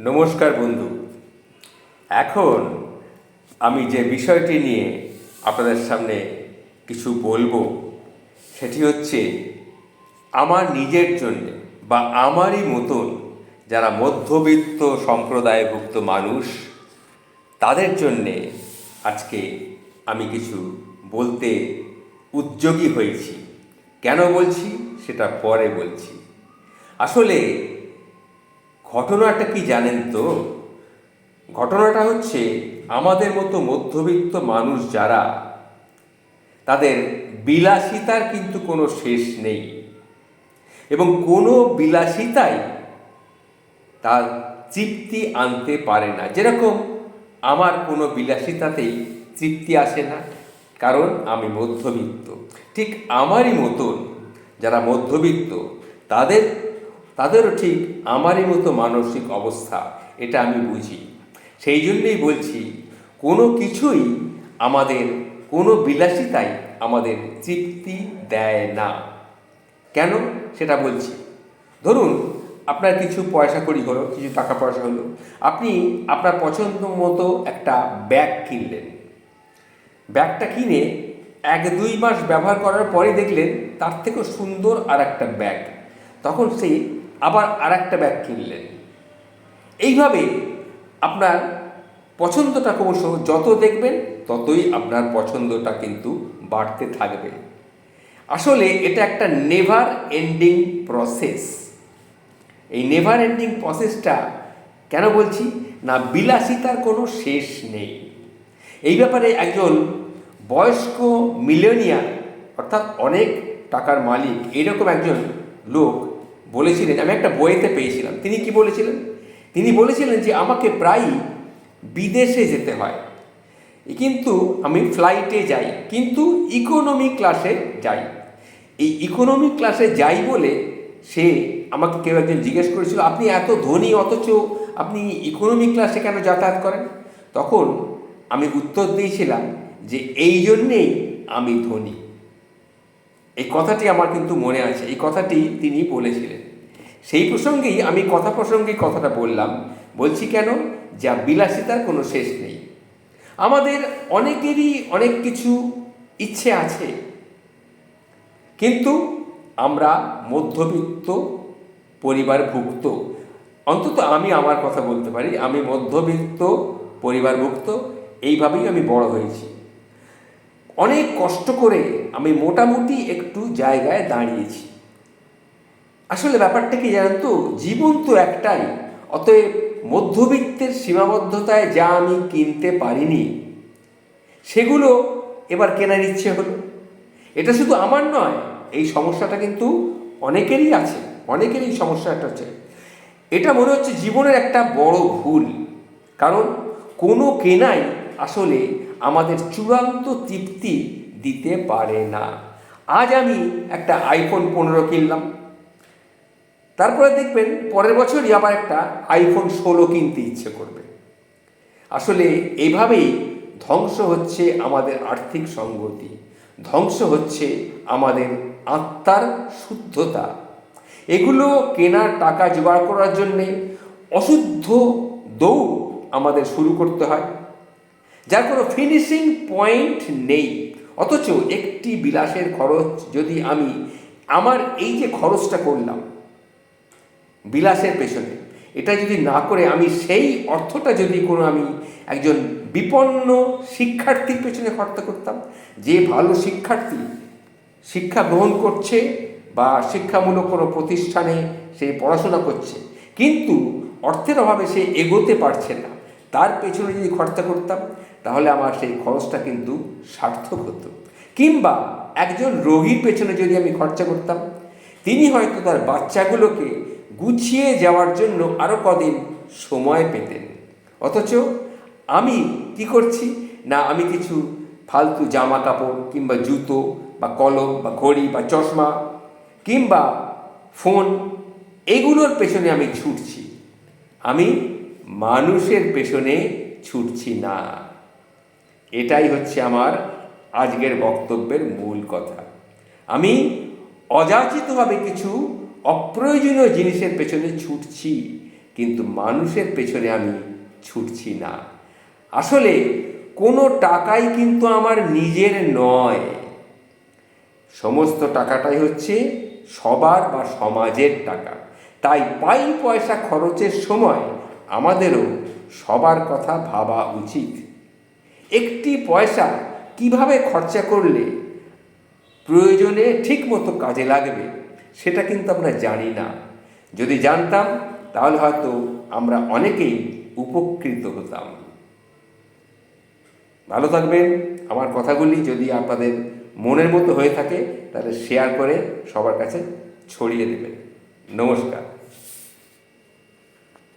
নমস্কার বন্ধু। এখন আমি যে বিষয়টি নিয়ে আপনাদের সামনে কিছু বলব, সেটি হচ্ছে আমার নিজের জন্যে বা আমারই মতন যারা মধ্যবিত্ত সম্প্রদায়ভুক্ত মানুষ, তাদের জন্যে আজকে আমি কিছু বলতে উদ্যোগী হয়েছি। কেন বলছি? সেটা পরে বলছি। আসলে ঘটনাটা কি জানেন তো? ঘটনাটা হচ্ছে আমাদের মতো মধ্যবিত্ত মানুষ যারা, তাদের বিলাসিতার কিন্তু কোনো শেষ নেই। এবং কোনো বিলাসিতাই তার তৃপ্তি আনতে পারে না। যেরকম আমার কোনো বিলাসিতাতেই তৃপ্তি আসে না, কারণ আমি মধ্যবিত্ত। ঠিক আমারই মতন যারা মধ্যবিত্ত, তাদের তাদেরও ঠিক আমারই মতো মানসিক অবস্থা, এটা আমি বুঝি। সেই জন্যেই বলছি, কোনো কিছুই আমাদের, কোনো বিলাসিতাই আমাদের তৃপ্তি দেয় না। কেন? সেটা বলছি। ধরুন, আপনার কিছু পয়সা করি হলো, কিছু টাকা পয়সা হলো, আপনি আপনার পছন্দ মতো একটা ব্যাগ কিনলেন। ব্যাগটা কিনে এক দুই মাস ব্যবহার করার পরে দেখলেন তার থেকেও সুন্দর আর একটা ব্যাগ। তখন সেই আবার আর একটা ব্যাগ কিনলেন। এইভাবে আপনার পছন্দটা ক্রমশ যত দেখবেন, ততই আপনার পছন্দটা কিন্তু বাড়তে থাকবে। আসলে এটা একটা নেভার এন্ডিং প্রসেস। এই নেভার এন্ডিং প্রসেসটা কেন বলছি? না, বিলাসিতার কোনো শেষ নেই। এই ব্যাপারে একজন বয়স্ক মিলেনিয়ার অর্থাৎ অনেক টাকার মালিক, এরকম একজন লোক বলেছিলেন, আমি একটা বইতে পেয়েছিলাম। তিনি কি বলেছিলেন? তিনি বলেছিলেন যে, আমাকে প্রায়ই বিদেশে যেতে হয়। কিন্তু আমি ফ্লাইটে যাই, কিন্তু ইকোনমি ক্লাসে যাই। এই ইকোনমি ক্লাসে যাই বলে সে আমাকে কেউ একজন জিজ্ঞেস করেছিল, আপনি এত ধনী অথচ আপনি ইকোনমি ক্লাসে কেন যাতায়াত করেন? তখন আমি উত্তর দিয়েছিলাম যে, এই জন্যেই আমি ধনী। এই কথাটি আমার কিন্তু মনে আছে, এই কথাটি তিনি বলেছিলেন। সেই প্রসঙ্গেই আমি কথা প্রসঙ্গেই কথাটা বললাম, বলছি কেন? যা বিলাসিতার কোনো শেষ নেই। আমাদের অনেকেরই অনেক কিছু ইচ্ছে আছে, কিন্তু আমরা মধ্যবিত্ত, পরিবারভুক্ত, অন্তত আমি আমার কথা বলতে পারি, আমি মধ্যবিত্ত, পরিবারভুক্ত, এইভাবেই আমি বড় হয়েছি। অনেক কষ্ট করে আমি মোটামুটি একটু জায়গায় দাঁড়িয়েছি। আসলে ব্যাপারটা কি জানেন তো? জীবন তো একটাই, অতএব মধ্যবিত্তের সীমাবদ্ধতায় যা আমি কিনতে পারিনি, সেগুলো এবার কেনার ইচ্ছে হলো। এটা শুধু আমার নয়, এই সমস্যাটা কিন্তু অনেকেরই আছে, অনেকেরই সমস্যাটা হচ্ছে। এটা মনে হচ্ছে জীবনের একটা বড় ভুল, কারণ কোনো কেনাই আসলে আমাদের চূড়ান্ত তৃপ্তি দিতে পারে না। আজ আমি একটা আইফোন পনেরো কিনলাম। তারপরে দেখবেন পরের বছরই আবার একটা আইফোন ষোলো কিনতে ইচ্ছে করবে। আসলে এভাবেই ধ্বংস হচ্ছে আমাদের আর্থিক সংগতি। ধ্বংস হচ্ছে আমাদের আত্মার শুদ্ধতা। এগুলো কেনার টাকা জোগাড় করার জন্যে অশুদ্ধ দৌড় আমাদের শুরু করতে হয়। যার কোনো ফিনিশিং পয়েন্ট নেই। অথচ একটি বিলাসের খরচ যদি আমি আমার এই যে খরচটা করলাম, বিলাসের পেছনে, এটা যদি না করে আমি সেই অর্থটা যদি কোনো আমি একজন বিপন্ন শিক্ষার্থীর পেছনে খরচ করতাম, যে ভালো শিক্ষার্থী শিক্ষা গ্রহণ করছে বা শিক্ষামূলক কোনো প্রতিষ্ঠানে সে পড়াশোনা করছে, কিন্তু অর্থের অভাবে সে এগোতে পারছে না। তার পেছনে যদি খরচা করতাম, তাহলে আমার সেই খরচটা কিন্তু সার্থক হতো। কিংবা একজন রোগীর পেছনে যদি আমি খরচা করতাম, তিনি হয়তো তার বাচ্চাগুলোকে গুছিয়ে যাওয়ার জন্য আরও কদিন সময় পেতেন। অথচ আমি কি করছি? না, আমি কিছু ফালতু জামা কাপড় কিংবা জুতো বা কলম বা ঘড়ি বা চশমা কিংবা ফোন, এগুলোর পেছনে আমি ছুটছি। আমি মানুষের পেছনে ছুটছি না। এটাই হচ্ছে আমার আজকের বক্তব্যের মূল কথা। আমি অযাচিতভাবে কিছু অপ্রয়োজনীয় জিনিসের পেছনে ছুটছি, কিন্তু মানুষের পেছনে আমি ছুটছি না। আসলে কোনো টাকাই কিন্তু আমার নিজের নয়। সমস্ত টাকাটাই হচ্ছে সবার বা সমাজের টাকা। তাই পাই পয়সা খরচের সময় আমাদেরও সবার কথা ভাবা উচিত। একটি পয়সা কীভাবে খরচা করলে প্রয়োজনে ঠিক মতো কাজে লাগবে, সেটা কিন্তু আমরা জানি না। যদি জানতাম, তাহলে হয়তো আমরা অনেকেই উপকৃত হতাম। ভালো থাকবেন। আমার কথাগুলি যদি আপনাদের মনের মতো হয়ে থাকে, তাহলে শেয়ার করে সবার কাছে ছড়িয়ে দেবেন। নমস্কার।